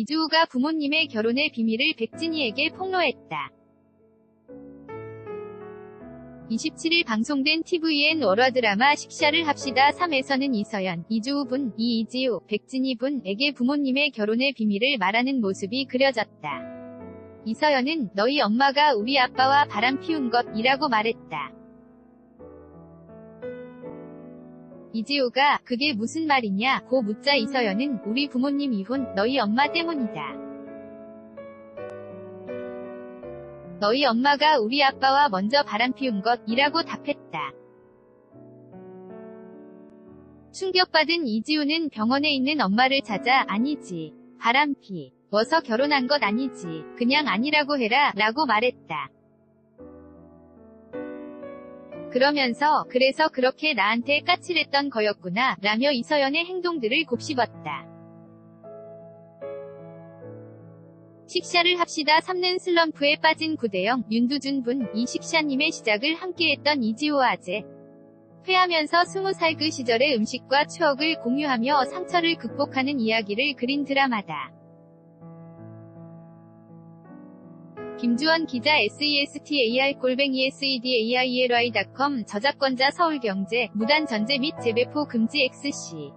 이주호가 부모님의 결혼의 비밀을 백진희에게 폭로했다. 27일 방송된 TVN 월화 드라마 식샤를 합시다 3에서는 이서연, 이주호 분, 이이지호, 백진희 분에게 부모님의 결혼의 비밀을 말하는 모습이 그려졌다. 이서연은 너희 엄마가 우리 아빠와 바람 피운 것이라고 말했다. 이지호가 그게 무슨 말이냐 고 묻자 이서연은 우리 부모님 이혼 너희 엄마 때문이다. 너희 엄마가 우리 아빠와 먼저 바람 피운 것이라고 답했다. 충격받은 이지우는 병원에 있는 엄마를 찾아 아니지. 바람 피. 워서 결혼한 것 아니지. 그냥 아니라고 해라. 라고 말했다. 그러면서 그래서 그렇게 나한테 까칠했던 거였구나. 라며 이서연의 행동들을 곱씹었다. 식샤를 합시다 3는 슬럼프에 빠진 구대영, 윤두준 분, 이 식샤님의 시작을 함께했던 이지호 아재. 회하면서 20살 그 시절의 음식과 추억을 공유하며 상처를 극복하는 이야기를 그린 드라마다. 김주원 기자 SESTAR-SEDAIRY.com 저작권자 서울경제 무단 전제 및 재배포 금지 XC